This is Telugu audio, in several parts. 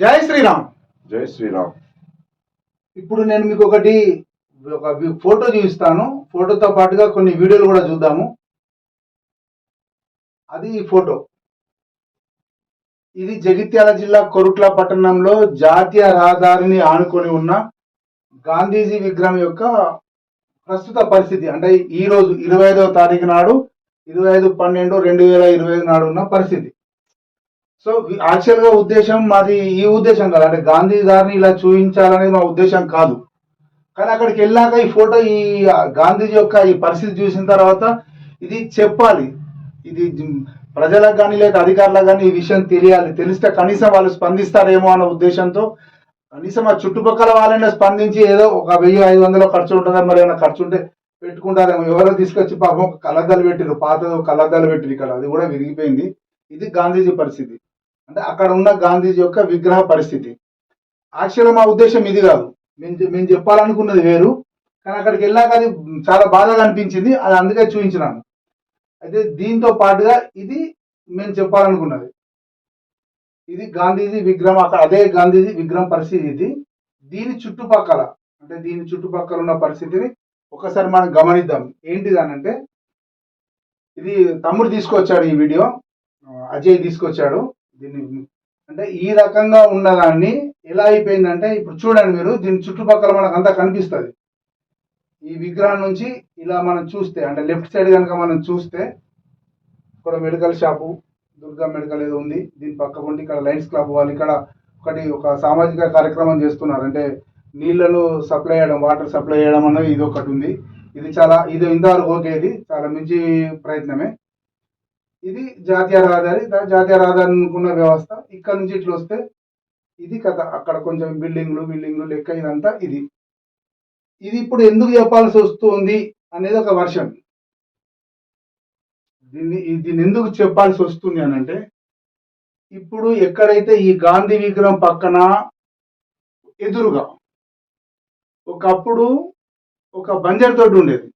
జై శ్రీరామ్. జై శ్రీరామ్. ఇప్పుడు నేను మీకు ఒకటి ఒక ఫోటో చూపిస్తాను. ఫోటోతో పాటుగా కొన్ని వీడియోలు కూడా చూద్దాము. అది ఈ ఫోటో. ఇది జగిత్యాల జిల్లా కొరుట్ల పట్టణంలో జాతీయ రహదారిని ఆనుకొని ఉన్న గాంధీజీ విగ్రహం యొక్క ప్రస్తుత పరిస్థితి. అంటే ఈ రోజు ఇరవై ఐదవ తారీఖు నాడు ఇరవై ఐదు పన్నెండు రెండు వేల ఇరవై ఐదు నాడు ఉన్న పరిస్థితి. సో యాక్చువల్గా ఉద్దేశం మాది ఈ ఉద్దేశం కాదు. అంటే గాంధీ గారిని ఇలా చూపించాలనేది మా ఉద్దేశం కాదు. కానీ అక్కడికి వెళ్ళాక ఈ ఫోటో ఈ గాంధీజీ యొక్క ఈ పరిస్థితి చూసిన తర్వాత ఇది చెప్పాలి. ఇది ప్రజలకు కానీ లేదా అధికారులకు కానీ ఈ విషయం తెలియాలి. తెలిస్తే కనీసం వాళ్ళు స్పందిస్తారేమో అన్న ఉద్దేశంతో కనీసం ఆ చుట్టుపక్కల వాళ్ళైనా స్పందించి ఏదో ఒక వెయ్యి ఐదు వందలు ఖర్చు ఉంటుందా మరి ఏమైనా ఖర్చు ఉంటే పెట్టుకుంటారేమో. ఎవరో తీసుకొచ్చి పాపం ఒక పెట్టిరు పాతదో కళ్ళద్దాలు పెట్టిరు ఇక్కడ. అది కూడా విరిగిపోయింది. ఇది గాంధీజీ పరిస్థితి. అంటే అక్కడ ఉన్న గాంధీజీ యొక్క విగ్రహ పరిస్థితి. యాక్చువల్గా మా ఉద్దేశం ఇది కాదు. మేము మేము చెప్పాలనుకున్నది వేరు. కానీ అక్కడికి వెళ్ళాక అది చాలా బాధగా అనిపించింది. అది అందుకే చూపించినాను. అయితే దీంతో పాటుగా ఇది మేము చెప్పాలనుకున్నది. ఇది గాంధీజీ విగ్రహం అక్కడ అదే గాంధీజీ విగ్రహం పరిస్థితి ఇది. దీని చుట్టుపక్కల అంటే దీని చుట్టుపక్కల ఉన్న పరిస్థితిని ఒకసారి మనం గమనిద్దాం. ఏంటిది అని అంటే ఇది తమ్ముడు తీసుకొచ్చాడు ఈ వీడియో. అజయ్ తీసుకొచ్చాడు. దీన్ని అంటే ఈ రకంగా ఉన్నదాన్ని ఎలా అయిపోయిందంటే ఇప్పుడు చూడండి మీరు దీని చుట్టుపక్కల మనకు అంతా కనిపిస్తుంది. ఈ విగ్రహం నుంచి ఇలా మనం చూస్తే అంటే లెఫ్ట్ సైడ్ కనుక మనం చూస్తే ఇక్కడ మెడికల్ షాపు దుర్గా మెడికల్ ఏదో ఉంది. దీని పక్క ఉండి ఇక్కడ లైన్స్ క్లబ్ వాళ్ళు ఇక్కడ ఒకటి ఒక సామాజిక కార్యక్రమం చేస్తున్నారు. అంటే నీళ్ళను సప్లై చేయడం వాటర్ సప్లై చేయడం అనేది ఇది ఒకటి ఉంది. ఇది చాలా ఇది ఇంతవరకు ఓకే ఇది చాలా మంచి ప్రయత్నమే. ఇది జాతీయ రహదారి జాతీయ రహదారి అనుకున్న వ్యవస్థ. ఇక్కడ నుంచి ఇట్లా వస్తే ఇది కథ. అక్కడ కొంచెం బిల్డింగ్లు బిల్డింగ్లు లెక్క ఇదంతా ఇది. ఇది ఇప్పుడు ఎందుకు చెప్పాల్సి వస్తుంది అనేది ఒక వర్షన్. దీన్ని దీన్ని ఎందుకు చెప్పాల్సి వస్తుంది అని అంటే ఇప్పుడు ఎక్కడైతే ఈ గాంధీ విగ్రహం పక్కన ఎదురుగా ఒకప్పుడు ఒక బంజర్ తోటి ఉండేది.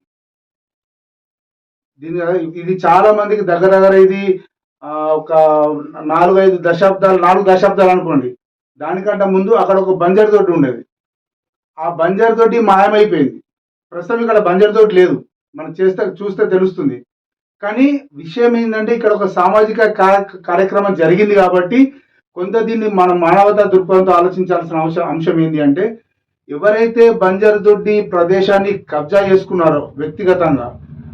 దీని ఇది చాలా మందికి దగ్గర దగ్గర ఇది ఒక నాలుగైదు దశాబ్దాలు నాలుగు దశాబ్దాలు అనుకోండి. దానికంటే ముందు అక్కడ ఒక బంజర్ తోటి ఉండేది. ఆ బంజర్ తోటి మాయమైపోయింది. ప్రస్తుతం ఇక్కడ బంజర్ తోటి లేదు. మనం చేస్తే చూస్తే తెలుస్తుంది. కానీ విషయం ఏంటంటే ఇక్కడ ఒక సామాజిక కార్యక్రమం జరిగింది కాబట్టి కొంత దీన్ని మనం మానవతా దృక్పథంతో ఆలోచించాల్సిన అంశం అంశం ఏంటి అంటే ఎవరైతే బంజర్ దొడ్డి ప్రదేశాన్ని కబ్జా చేసుకున్నారో వ్యక్తిగతంగా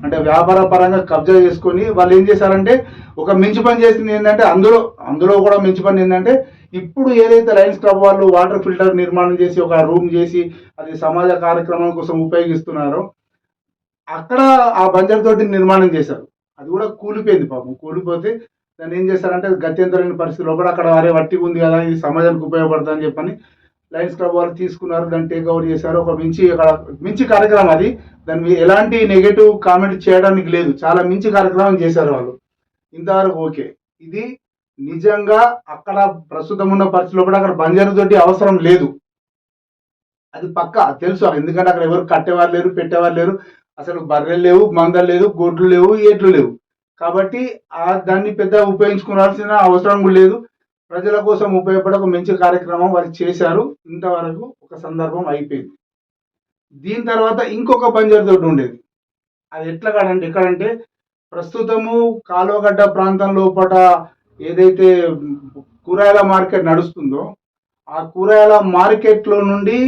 అంటే వ్యాపార పరంగా కబ్జా చేసుకొని వాళ్ళు ఏం చేశారంటే ఒక మించి పని చేసింది ఏంటంటే అందులో అందులో కూడా మించి పని ఏంటంటే ఇప్పుడు ఏదైతే లయన్స్ క్లబ్ వాళ్ళు వాటర్ ఫిల్టర్ నిర్మాణం చేసి ఒక రూమ్ చేసి అది సమాజ కార్యక్రమాల కోసం ఉపయోగిస్తున్నారో అక్కడ ఆ బంజరు తోటి నిర్మాణం చేశారు. అది కూడా కూలిపోయింది పాపం. కూలిపోతే దాన్ని ఏం చేశారంటే గత్యంతరమైన పరిస్థితిలో కూడా అక్కడ వారే వట్టి ఉంది కదా ఇది సమాజానికి ఉపయోగపడుతుంది అని చెప్పని లయన్స్ క్లబ్ వాళ్ళు తీసుకున్నారు దాన్ని టేక్ ఓవర్ చేశారు. ఒక మంచి అక్కడ కార్యక్రమం అది. దాని మీద ఎలాంటి నెగటివ్ కామెంట్ చేయడానికి లేదు. చాలా మంచి కార్యక్రమం చేశారు వాళ్ళు. ఇంతవరకు ఓకే. ఇది నిజంగా అక్కడ ప్రస్తుతం ఉన్న పరిస్థితిలో కూడా అక్కడ బంజారు తోటి అవసరం లేదు. అది పక్క తెలుసు. ఎందుకంటే అక్కడ ఎవరు కట్టేవారు లేరు పెట్టేవారు లేరు. అసలు బర్రెలు లేవు మందలు లేవు గొడ్లు లేవు ఏట్లు లేవు. కాబట్టి ఆ దాన్ని పెద్ద ఉపయోగించుకోవాల్సిన అవసరం కూడా లేదు. ప్రజల కోసం ఉపయోగపడే ఒక మంచి కార్యక్రమం వాళ్ళు చేశారు. ఇంతవరకు ఒక సందర్భం అయిపోయింది. దీని తర్వాత ఇంకొక బంజర్ తోటి ఉండేది. అది ఎట్లా కాదంటే ఎక్కడంటే ప్రస్తుతము కాలువగడ్డ ప్రాంతం లోపల ఏదైతే కూరగాయల మార్కెట్ నడుస్తుందో ఆ కూరగాయల మార్కెట్లో నుండి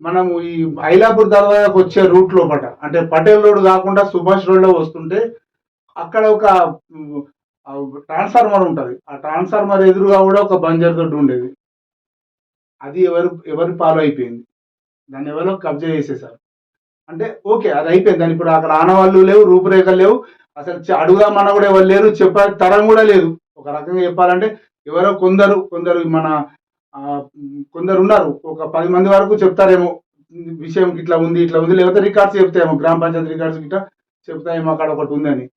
మనము ఈ ఐలాపూర్ దర్వాజాకు వచ్చే రూట్ పట అంటే పటేల్ రోడ్ కాకుండా సుభాష్ రోడ్లో వస్తుంటే అక్కడ ఒక ట్రాన్స్ఫార్మర్ ఉంటుంది. ఆ ట్రాన్స్ఫార్మర్ ఎదురుగా కూడా ఒక బంజర్ తోటి ఉండేది. అది ఎవరు ఎవరి పాలు అయిపోయింది. దాన్ని ఎవరో కబ్జా చేసేసారు. అంటే ఓకే అది అయిపోయింది. దాని ఇప్పుడు అక్కడ ఆనవాళ్ళు లేవు రూపురేఖలు లేవు. అసలు అడుగుదామన్న అడుగుదామన్నా కూడా ఎవరు లేరు. చెప్పే తరం కూడా లేదు. ఒక రకంగా చెప్పాలంటే ఎవరో కొందరు కొందరు మన కొందరు ఉన్నారు. ఒక పది మంది వరకు చెప్తారేమో. విషయం ఇట్లా ఉంది ఇట్లా ఉంది. లేకపోతే రికార్డ్స్ చెప్తాయేమో. గ్రామ పంచాయతీ రికార్డ్స్ గిట్ట చెప్తాయేమో అక్కడ ఒకటి ఉందని.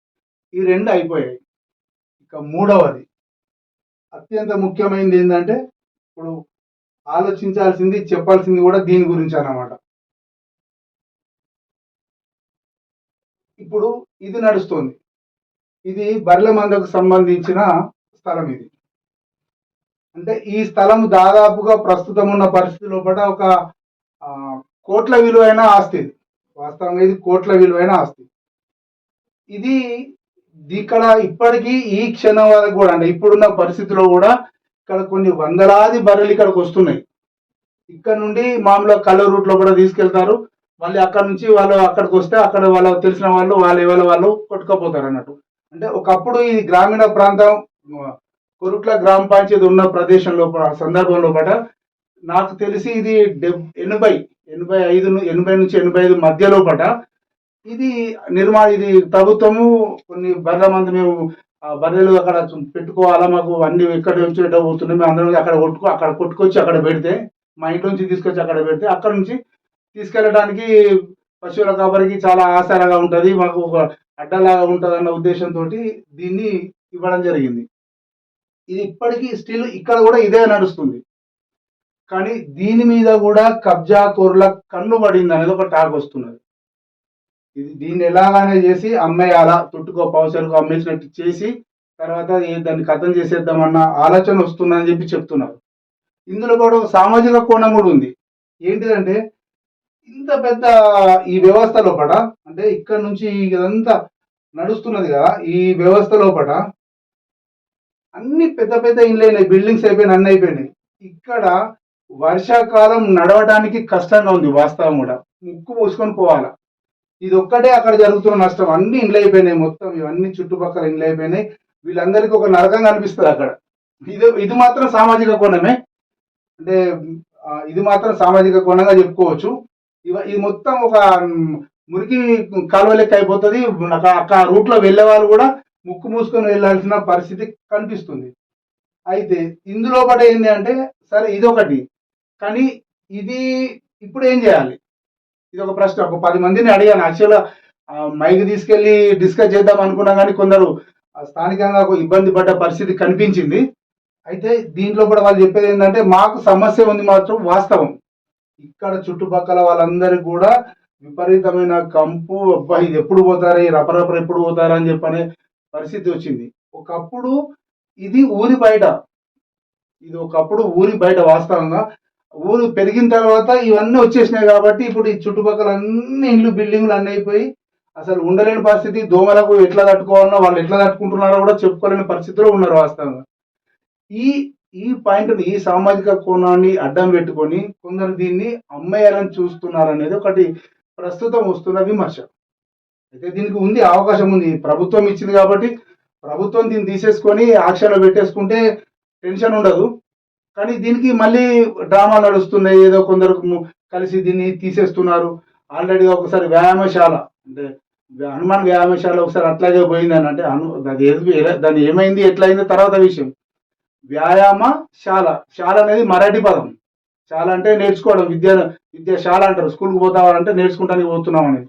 ఈ రెండు అయిపోయాయి. ఇక మూడవది. అత్యంత ముఖ్యమైనది ఏంటంటే ఇప్పుడు ఆలోచించాల్సింది చెప్పాల్సింది కూడా దీని గురించి అన్నమాట. ఇప్పుడు ఇది నడుస్తుంది. ఇది బర్ల మందకు సంబంధించిన స్థలం ఇది. అంటే ఈ స్థలం దాదాపుగా ప్రస్తుతం ఉన్న పరిస్థితి లోపల ఒక కోట్ల విలువైన ఆస్తి వాస్తవంగా ఇది కోట్ల విలువైన ఆస్తి. ఇది ఇక్కడ ఇప్పటికీ ఈ క్షణం వరకు కూడా అంటే ఇప్పుడున్న పరిస్థితిలో కూడా ఇక్కడ కొన్ని వందలాది బర్రెలు ఇక్కడికి వస్తున్నాయి. ఇక్కడ నుండి మామూలుగా కళ్ళ రూట్లో కూడా తీసుకెళ్తారు. మళ్ళీ అక్కడ నుంచి వాళ్ళు అక్కడికి వస్తే అక్కడ వాళ్ళ తెలిసిన వాళ్ళు వాళ్ళు ఎవరి వాళ్ళు కొట్టుకపోతారు అన్నట్టు. అంటే ఒకప్పుడు ఈ గ్రామీణ ప్రాంతం కొరుట్ల గ్రామ పంచాయతీ ఉన్న ప్రదేశంలో సందర్భంలో సందర్భం నాకు తెలిసి ఇది డెబ్ ఎనభై ఎనభై ఐదు ఎనభై నుంచి ఎనభై ఐదు మధ్యలో పట ఇది నిర్మాణ ఇది ప్రభుత్వము కొన్ని బర్రెల మంది మేము బర్రెలు అక్కడ పెట్టుకోవాలా మాకు అన్ని ఎక్కడ నుంచి ఎక్కడ పోతున్నాయి మేము అందరం అక్కడ కొట్టుకో అక్కడ కొట్టుకొచ్చి అక్కడ పెడితే మా ఇంట్లో నుంచి తీసుకొచ్చి అక్కడ పెడితే అక్కడ నుంచి తీసుకెళ్ళడానికి పశువుల కాపరికి చాలా ఆసరాగా ఉంటుంది మాకు ఒక అడ్డలాగా ఉంటుంది అన్న ఉద్దేశంతో దీన్ని ఇవ్వడం జరిగింది. ఇది ఇప్పటికీ స్టిల్ ఇక్కడ కూడా ఇదే నడుస్తుంది. కానీ దీని మీద కూడా కబ్జా కోర్ల కన్ను పడింది అనేది ఒక టాక్ వస్తున్నది. ఇది దీన్ని ఎలాగానే చేసి అమ్మేయాలా తుట్టుకో పౌసలకు అమ్మేసినట్టు చేసి తర్వాత దాన్ని కథం చేసేద్దామన్న ఆలోచన వస్తుందని చెప్పి చెప్తున్నారు. ఇందులో కూడా ఒక సామాజిక కోణం కూడా ఉంది. ఏంటిదంటే ఇంత పెద్ద ఈ వ్యవస్థ లోపల అంటే ఇక్కడ నుంచి ఇదంతా నడుస్తున్నది కదా ఈ వ్యవస్థ లోపల అన్ని పెద్ద పెద్ద ఇండ్లు అయినాయి బిల్డింగ్స్ అయిపోయినాయి అన్ని అయిపోయినాయి. ఇక్కడ వర్షాకాలం నడవడానికి కష్టంగా ఉంది వాస్తవం కూడా. ముక్కు మూసుకొని పోవాలా. ఇది ఒక్కటే అక్కడ జరుగుతున్న నష్టం. అన్ని ఇండ్లు అయిపోయినాయి మొత్తం. ఇవన్నీ చుట్టుపక్కల ఇండ్లు అయిపోయినాయి. వీళ్ళందరికీ ఒక నరకం కనిపిస్తుంది అక్కడ. ఇది ఇది మాత్రం సామాజిక కోణమే. అంటే ఇది మాత్రం సామాజిక కోణంగా చెప్పుకోవచ్చు. ఇవ ఇది మొత్తం ఒక మురికి కాలువ లెక్క అయిపోతుంది. అక్కడ రూట్లో వెళ్ళే వాళ్ళు కూడా ముక్కు మూసుకొని వెళ్ళాల్సిన పరిస్థితి కనిపిస్తుంది. అయితే ఇందులో పడ ఏంటి అంటే సరే ఇదొకటి. కానీ ఇది ఇప్పుడు ఏం చేయాలి? ఇది ఒక ప్రశ్న. ఒక పది మందిని అడిగాను. యాక్చువల్గా మైక్ తీసుకెళ్ళి డిస్కస్ చేద్దాం అనుకున్నా కానీ కొందరు స్థానికంగా ఒక ఇబ్బంది పడ్డ పరిస్థితి కనిపించింది. అయితే దీంట్లో కూడా వాళ్ళు చెప్పేది ఏంటంటే మాకు సమస్య ఉంది మాత్రం వాస్తవం. ఇక్కడ చుట్టుపక్కల వాళ్ళందరికీ కూడా విపరీతమైన కంపు అబ్బా ఇది ఎప్పుడు పోతారా ఈ రపరపర ఎప్పుడు పోతారా అని చెప్పనే పరిస్థితి వచ్చింది. ఒకప్పుడు ఇది ఊరి బయట. ఇది ఒకప్పుడు ఊరి బయట వాస్తవంగా. ఊరు పెరిగిన తర్వాత ఇవన్నీ వచ్చేసినాయి కాబట్టి ఇప్పుడు ఈ చుట్టుపక్కల అన్ని ఇండ్లు బిల్డింగ్లు అన్నీ అయిపోయి అసలు ఉండలేని పరిస్థితి. దోమలకు ఎట్లా తట్టుకోవాలన్నా వాళ్ళు ఎట్లా తట్టుకుంటున్నారో కూడా చెప్పుకోలేని పరిస్థితిలో ఉన్నారు వాస్తవంగా. ఈ ఈ పాయింట్ని ఈ సామాజిక కోణాన్ని అడ్డం పెట్టుకొని కొందరు దీన్ని అమ్మేయాలని చూస్తున్నారు అనేది ఒకటి ప్రస్తుతం వస్తున్న విమర్శ. అయితే దీనికి ఉంది అవకాశం ఉంది. ప్రభుత్వం ఇచ్చింది కాబట్టి ప్రభుత్వం దీన్ని తీసేసుకొని ఆక్షన్లో పెట్టేసుకుంటే టెన్షన్ ఉండదు. కానీ దీనికి మళ్ళీ డ్రామా నడుస్తున్నాయి. ఏదో కొందరు కలిసి దీన్ని తీసేస్తున్నారు. ఆల్రెడీ ఒకసారి వ్యాయామశాల అంటే హనుమాన్ వ్యాయామశాల ఒకసారి అట్లాగే పోయిందని అంటే హను అది ఏది దాన్ని ఏమైంది ఎట్లయింది తర్వాత విషయం. వ్యాయామ శాల శాల అనేది మరాఠీ పదం. శాల అంటే నేర్చుకోవడం విద్య విద్యాశాల అంటారు. స్కూల్కి పోతావాలంటే నేర్చుకుంటానికి పోతున్నాం అనేది.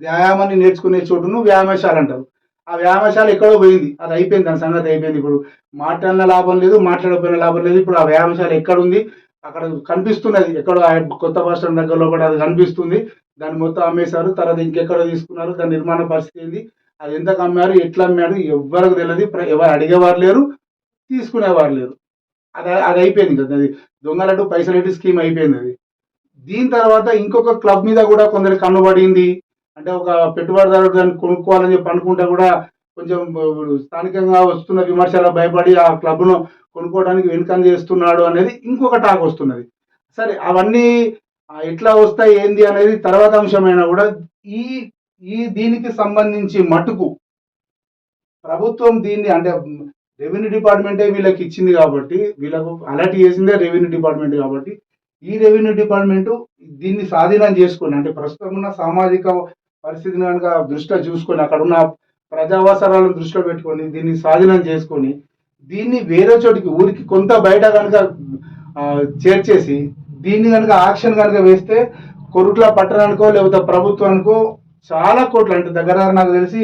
వ్యాయామాన్ని నేర్చుకునే చోటును వ్యాయామశాల అంటారు. ఆ వ్యాయామశాల ఎక్కడో పోయింది. అది అయిపోయింది దాని సంగతి అయిపోయింది. ఇప్పుడు మాట్లాడిన లాభం లేదు మాట్లాడకపోయిన లాభం లేదు. ఇప్పుడు ఆ వ్యాయామశాల ఎక్కడ ఉంది అక్కడ కనిపిస్తున్నది. ఎక్కడో ఆ కొత్త బస్ స్టాండ్ దగ్గరలో కూడా అది కనిపిస్తుంది. దాన్ని మొత్తం అమ్మేశారు. తర్వాత ఇంకెక్కడో తీసుకున్నారు. దాని నిర్మాణ పరిస్థితి ఏంది? అది ఎంతకు అమ్మారు? ఎట్లా అమ్మారు? ఎవరికి తెలియదు. ఎవరు అడిగేవారు లేరు. తీసుకునేవారు లేరు. అది అది అయిపోయింది కదా. అది దొంగలట్టు పైసలెట్టు స్కీమ్ అయిపోయింది అది. దీని తర్వాత ఇంకొక క్లబ్ మీద కూడా కొందరు కన్నుబడింది. అంటే ఒక పెట్టుబడిదారుడు దాన్ని కొనుక్కోవాలని చెప్పి అనుకుంటే కూడా కొంచెం స్థానికంగా వస్తున్న విమర్శల భయపడి ఆ క్లబ్ను కొనుక్కోవడానికి వెనుకం చేస్తున్నాడు అనేది ఇంకొక టాక్ వస్తున్నది. సరే అవన్నీ ఎట్లా వస్తాయి ఏంది అనేది తర్వాత అంశమైనా కూడా ఈ ఈ దీనికి సంబంధించి మటుకు ప్రభుత్వం దీన్ని అంటే రెవెన్యూ డిపార్ట్మెంటే వీళ్ళకి ఇచ్చింది కాబట్టి వీళ్ళకు అలర్ట్ చేసిందే రెవెన్యూ డిపార్ట్మెంట్ కాబట్టి ఈ రెవెన్యూ డిపార్ట్మెంట్ దీన్ని స్వాధీనం చేసుకుని అంటే ప్రస్తుతం ఉన్న సామాజిక పరిస్థితిని కనుక దృష్టిలో చూసుకొని అక్కడ ఉన్న ప్రజావసరాలను దృష్టిలో పెట్టుకొని దీన్ని స్వాధీనం చేసుకొని దీన్ని వేరే చోటికి ఊరికి కొంత బయట కనుక చేర్చేసి దీన్ని కనుక ఆక్షన్ కనుక వేస్తే కొరుట్ల పట్టణానికో లేకపోతే ప్రభుత్వానికో చాలా కోట్లు అంటే దగ్గర నాకు తెలిసి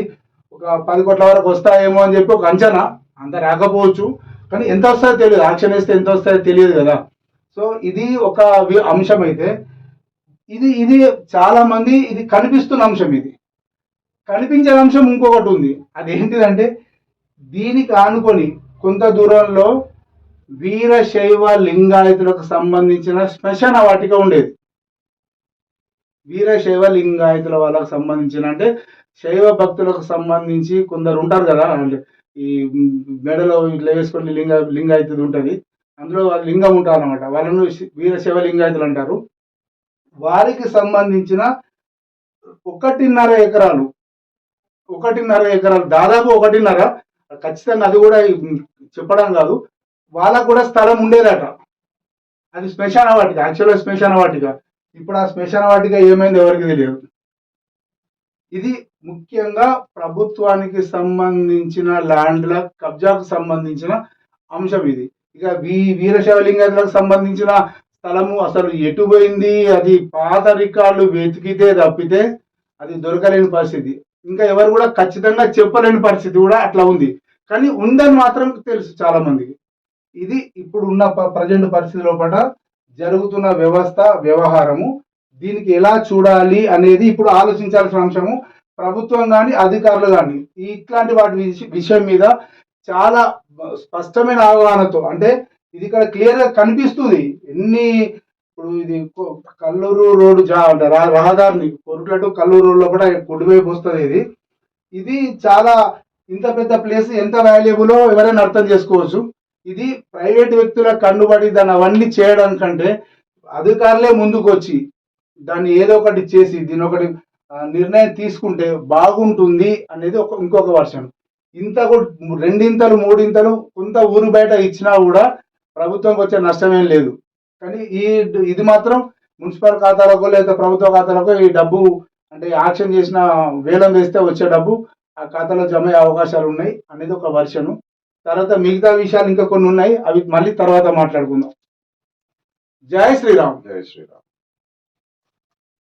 ఒక పది కోట్ల వరకు వస్తాయేమో అని చెప్పి ఒక అంచనా అంత రాకపోవచ్చు. కానీ ఎంత వస్తాయో తెలియదు. ఆక్షన్ వేస్తే ఎంత వస్తాయో తెలియదు కదా. సో ఇది ఒక అంశం అయితే ఇది ఇది చాలా మంది ఇది కనిపిస్తున్న అంశం ఇది. కనిపించే అంశం ఇంకొకటి ఉంది. అది ఏంటిదంటే దీనికి ఆనుకొని కొంత దూరంలో వీరశైవ లింగాయతులకు సంబంధించిన శ్మశాన వాటిక ఉండేది. వీరశైవ లింగాయతుల వాళ్ళకు సంబంధించిన అంటే శైవ భక్తులకు సంబంధించి కొందరు ఉంటారు కదా అంటే ఈ మెడలో ఇట్లా వేసుకొని లింగ లింగాయతుడు ఉంటుంది. అందులో వాళ్ళ లింగం ఉంటారు అనమాట వాళ్ళను వీరశైవ లింగాయతులు అంటారు. వారికి సంబంధించిన ఒకటిన్నర ఎకరాలు ఒకటిన్నర ఎకరాలు దాదాపు ఒకటిన్నర ఖచ్చితంగా అది కూడా చెప్పడం కాదు వాళ్ళకు కూడా స్థలం ఉండేదట. అది శ్మశాన వాటిక యాక్చువల్గా శ్మశాన వాటిక. ఇప్పుడు ఆ శ్మశాన వాటిక ఏమైంది ఎవరికి తెలియదు. ఇది ముఖ్యంగా ప్రభుత్వానికి సంబంధించిన ల్యాండ్ల కబ్జాకు సంబంధించిన అంశం ఇది. ఇక వీ వీరశైవలింగాలకు సంబంధించిన స్థలము అసలు ఎటు పోయింది? అది పాత రికార్డులు వెతికితే తప్పితే అది దొరకలేని పరిస్థితి. ఇంకా ఎవరు కూడా ఖచ్చితంగా చెప్పలేని పరిస్థితి కూడా అట్లా ఉంది. కానీ ఉందని మాత్రం తెలుసు చాలా మందికి ఇది ఇప్పుడు ఉన్న ప్రజెంట్ పరిస్థితి లోపల జరుగుతున్న వ్యవస్థ వ్యవహారము. దీనికి ఎలా చూడాలి అనేది ఇప్పుడు ఆలోచించాల్సిన అంశము. ప్రభుత్వం కానీ అధికారులు కానీ ఇట్లాంటి వాటి విషయం మీద చాలా స్పష్టమైన అవగాహనతో అంటే ఇది ఇక్కడ క్లియర్గా కనిపిస్తుంది. ఎన్ని ఇప్పుడు ఇది కల్లూరు రోడ్డు జా రహదారిని కొరుట్ల కల్లూరు రోడ్ లోపల కుడివైపు వస్తుంది ఇది. ఇది చాలా ఇంత పెద్ద ప్లేస్ ఎంత వాల్యుబులో ఎవరైనా అర్థం చేసుకోవచ్చు. ఇది ప్రైవేట్ వ్యక్తుల కన్నుబడి దాన్ని అవన్నీ చేయడం కంటే అధికారులే ముందుకు వచ్చి దాన్ని ఏదో ఒకటి చేసి దీని ఒకటి నిర్ణయం తీసుకుంటే బాగుంటుంది అనేది ఒక ఇంకొక వర్షన్. ఇంత కూడా రెండింతలు మూడింతలు కొంత ఊరు బయట ఇచ్చినా కూడా ప్రభుత్వంకి వచ్చే నష్టమేం లేదు. కానీ ఈ ఇది మాత్రం మున్సిపల్ ఖాతాలకు లేదా ప్రభుత్వ ఖాతాలకు ఈ డబ్బు అంటే యాక్షన్ చేసిన వేలం వేస్తే వచ్చే డబ్బు ఆ ఖాతాలో జమ అయ్యే అవకాశాలు ఉన్నాయి అనేది ఒక వర్షను తర్వాత మిగతా విషయాలు ఇంకా కొన్ని ఉన్నాయి. అవి మళ్ళీ తర్వాత మాట్లాడుకుందాం. జై శ్రీరామ్. జై శ్రీరామ్.